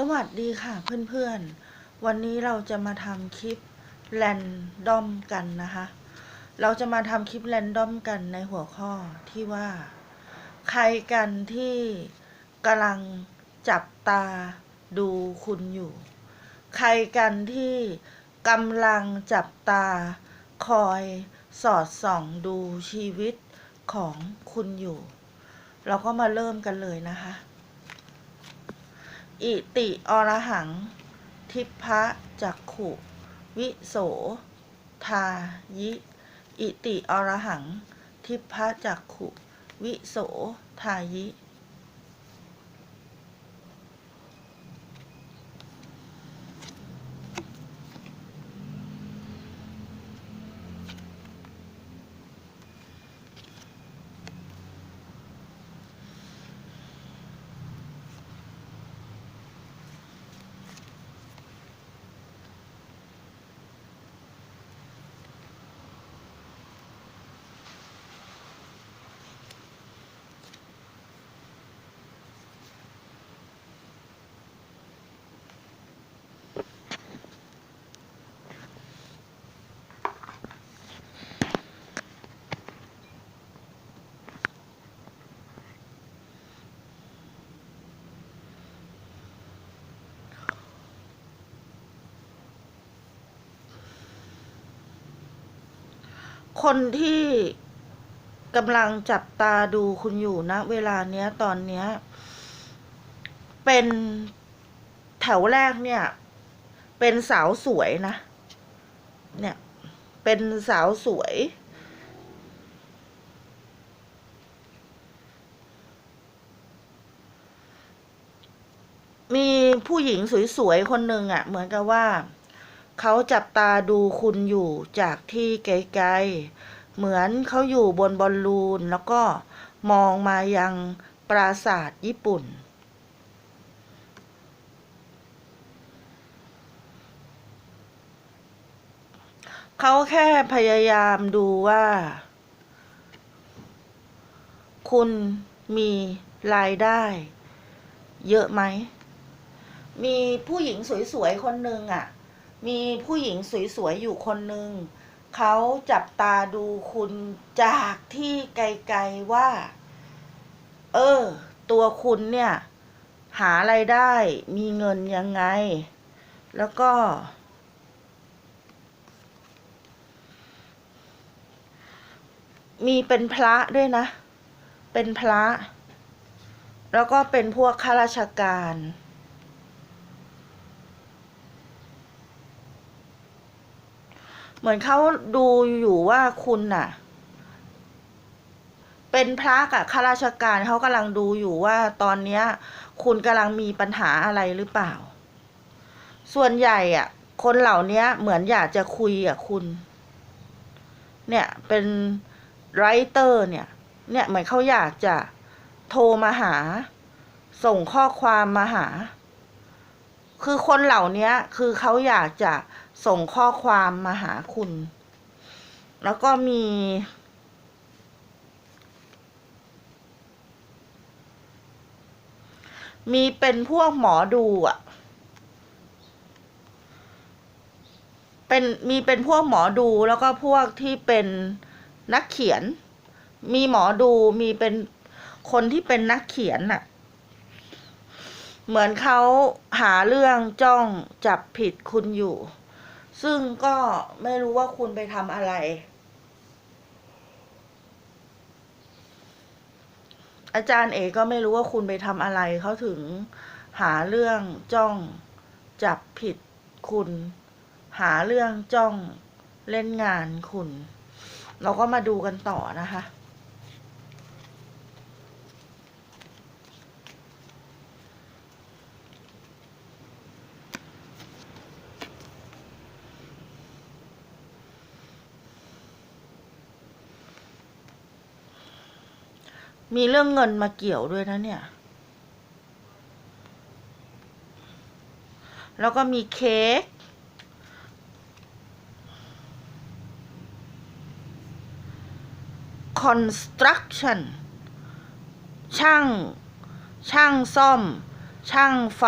สวัสดีค่ะเพื่อนๆ วันนี้เราจะมาทำคลิปแรนดอมกันนะคะ เราจะมาทำคลิปแรนดอมกันในหัวข้อที่ว่า ใครกันที่กำลังจับตาดูคุณอยู่ ใครกันที่กำลังจับตาคอยสอดส่องดูชีวิตของคุณอยู่ เราก็มาเริ่มกันเลยนะคะ อิติอรหัง ทิพะจักขุ วิโส ทายิ อิติอรหัง ทิพะจักขุ วิโส ทายิ คนที่กำลังจับตาดูคุณอยู่นะ เวลาเนี้ยตอนเนี้ย เป็นแถวแรกเนี่ย เป็นสาวสวยนะ เนี่ย เป็นสาวสวย มีผู้หญิงสวยๆคนหนึ่งอะ่ะ เหมือนกับว่า เขาจับตาดูคุณอยู่จากที่ไกลๆ เหมือนเขาอยู่บนบอลลูนแล้วก็มองมายังปราสาทญี่ปุ่น เขาแค่พยายามดูว่า คุณมีรายได้ เยอะไหม มีผู้หญิงสวยๆ คนหนึ่งอะ มีผู้หญิงสวยๆอยู่คนหนึ่งเขาจับตาดูคุณจากที่ไกลๆว่า เออ ตัวคุณเนี่ย หาไรายได้ มีเงินยังไง แล้วก็ มีเป็นพระด้วยนะ เป็นพระ แล้วก็เป็นพวกข้าราชการ เหมือนเขาดูอยู่ว่าคุณน่ะ เป็นพระกับข้าราชการเขากำลังดูอยู่ว่าตอนเนี้ย คุณกำลังมีปัญหาอะไรหรือเปล่า ส่วนใหญ่อะ คนเหล่านี้เหมือนอยากจะคุยกับคุณ เนี่ยเป็นไรเตอร์เนี่ย เนี่ยเหมือนเขาอยากจะโทรมาหา ส่งข้อความมาหา คือคนเหล่านี้คือเขาอยากจะ ส่งข้อความมาหาคุณ แล้วก็มี มีเป็นพวกหมอดูอะ เป็นมีเป็นพวกหมอดูแล้วก็พวกที่เป็นนักเขียน มีหมอดูมีเป็นคนที่เป็นนักเขียนน่ะ เหมือนเขาหาเรื่องจ้องจับผิดคุณอยู่ ซึ่งก็ไม่รู้ว่าคุณไปทำอะไร อาจารย์เอกก็ไม่รู้ว่าคุณไปทำอะไรเขาถึงหาเรื่องจ้องจับผิดคุณ หาเรื่องจ้องเล่นงานคุณ เราก็มาดูกันต่อนะคะ มีเรื่องเงินมาเกี่ยวด้วยนะเนี่ย แล้วก็มีเค้ก construction ช่าง ช่างซ่อม ช่างไฟ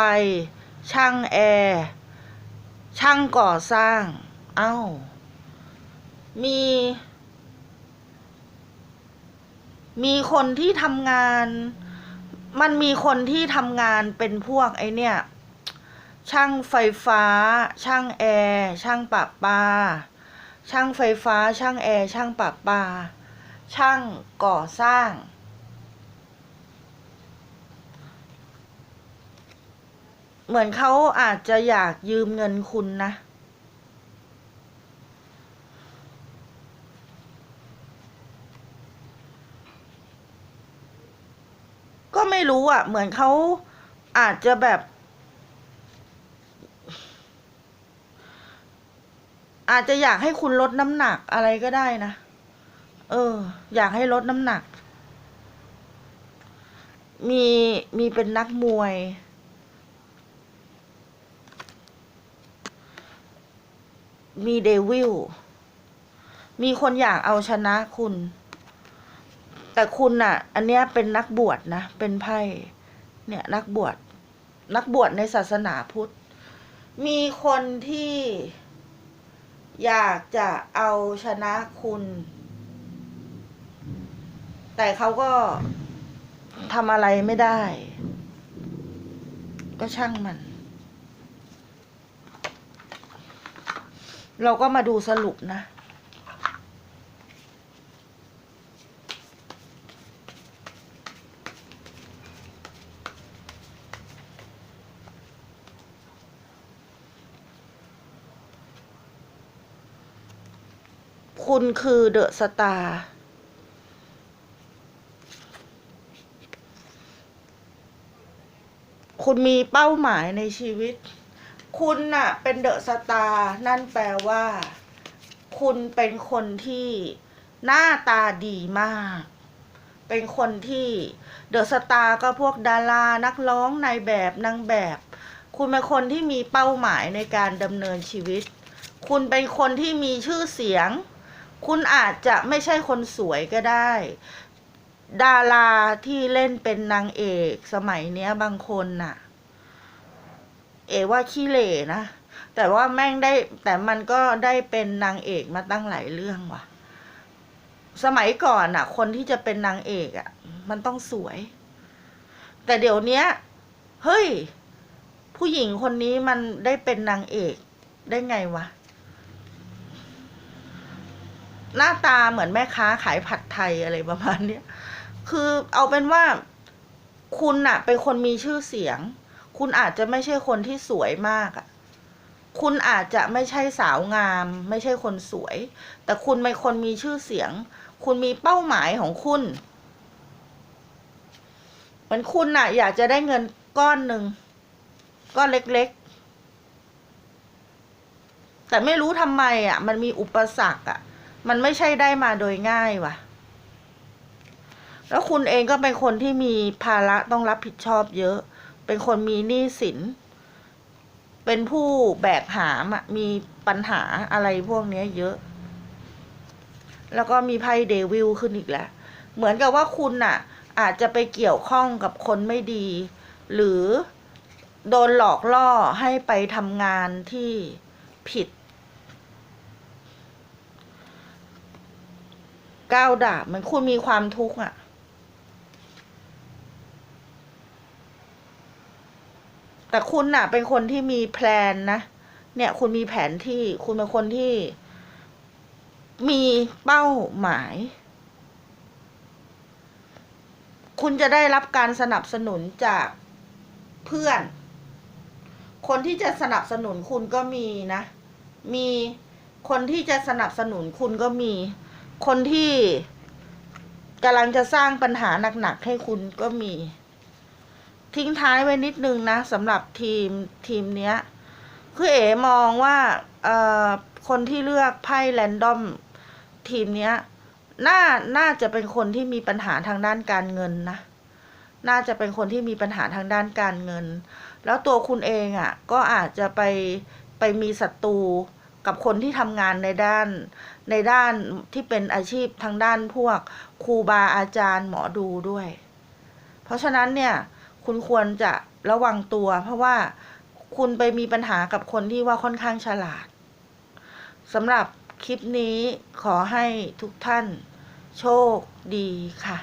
ช่างแอร์ ช่างก่อสร้าง เอ้า มี มีคนที่ทำงาน มันมีคนที่ทำงานเป็นพวกไอเนี่ย ช่างไฟฟ้า ช่างแอร์ช่างปะปา ช่างไฟฟ้า ช่างแอร์ช่างปะปา ช่างก่อสร้าง เหมือนเขาอาจจะอยากยืมเงินคุณนะ ก็ไม่รู้ อะ เหมือนเขาอาจจะแบบ อาจจะอยากให้คุณลดน้ำหนักอะไรก็ได้นะ เออ อยากให้ลดน้ำหนัก มีมีเป็นนักมวย มีเดวิลมีคนอยากเอาชนะคุณ แต่คุณน่ะ อันเนี้ยเป็นนักบวชนะ เป็นไพ่เนี่ยนักบวชนักบวชในศาสนาพุทธ มีคนที่อยากจะเอาชนะคุณ แต่เขาก็ทำอะไรไม่ได้ ก็ช่างมัน เราก็มาดูสรุปนะ คุณคือเดอะสตาร์คุณมีเป้าหมายในชีวิต คุณน่ะ เป็นเดอะสตาร์นั่นแปลว่า คุณเป็นคนที่หน้าตาดีมาก เป็นคนที่เดอะสตาร์ก็พวกดารานักร้องนายแบบนางแบบ คุณเป็นคนที่มีเป้าหมายในการดำเนินชีวิต คุณเป็นคนที่มีชื่อเสียง คุณอาจจะไม่ใช่คนสวยก็ได้ ดาราที่เล่นเป็นนางเอกสมัยเนี้ยบางคนน่ะ เอว่าขี้เหร่นะ แต่ว่าแม่งได้ แต่มันก็ได้เป็นนางเอกมาตั้งหลายเรื่องว่ะ สมัยก่อนน่ะ คนที่จะเป็นนางเอกอะ มันต้องสวย แต่เดี๋ยวเนี้ยเฮ้ย ผู้หญิงคนนี้มันได้เป็นนางเอกได้ไงวะ หน้าตาเหมือนแม่ค้าขายผัดไทยอะไรประมาณเนี้ยคือเอาเป็นว่าคุณน่ะเป็นคนมีชื่อเสียง คุณอาจจะไม่ใช่คนที่สวยมากอะคุณอาจจะไม่ใช่สาวงาม ไม่ใช่คนสวย แต่คุณเป็นคนมีชื่อเสียง คุณมีเป้าหมายของคุณเหมือนคุณน่ะอยากจะได้เงินก้อนหนึ่งก้อนเล็กๆ แต่ไม่รู้ทำไมอะมันมีอุปสรรคอะ มันไม่ใช่ได้มาโดยง่ายว่ะ แล้วคุณเองก็เป็นคนที่มีภาระต้องรับผิดชอบเยอะ เป็นคนมีหนี้สิน เป็นผู้แบกหามอะมีปัญหาอะไรพวกนี้เยอะ แล้วก็มีไพ่เดวิลขึ้นอีกแล้ว เหมือนกับว่าคุณน่ะ อาจจะไปเกี่ยวข้องกับคนไม่ดี หรือโดนหลอกล่อให้ไปทำงานที่ผิด ก้าวดาบเหมือนคุณมีความทุกข์อะ แต่คุณน่ะ เป็นคนที่มีแพลนนะ เนี่ย คุณมีแผนที่ คุณเป็นคนที่ มีเป้าหมาย คุณจะได้รับการสนับสนุนจากเพื่อน คนที่จะสนับสนุนคุณก็มีนะ มีคนที่จะสนับสนุนคุณก็มี คนที่กำลังจะสร้างปัญหาหนักๆให้คุณก็มี ทิ้งท้ายไว้นิดนึงนะสำหรับทีมทีมเนี้ย คือเอ๋มองว่าเอ่อคนที่เลือกไพ่แรนดอมทีมเนี้ยน่าน่าจะเป็นคนที่มีปัญหาทางด้านการเงินนะ น่าจะเป็นคนที่มีปัญหาทางด้านการเงิน แล้วตัวคุณเองอะ่ะ ก็อาจจะไปไปมีศัตรู กับคนที่ทำงานในด้าน ในด้านที่เป็นอาชีพทางด้านพวกครูบาอาจารย์หมอดูด้วย เพราะฉะนั้นเนี่ย คุณควรจะระวังตัว เพราะว่าคุณไปมีปัญหากับคนที่ว่าค่อนข้างฉลาดสำหรับคลิปนี้ขอให้ทุกท่านโชคดีค่ะ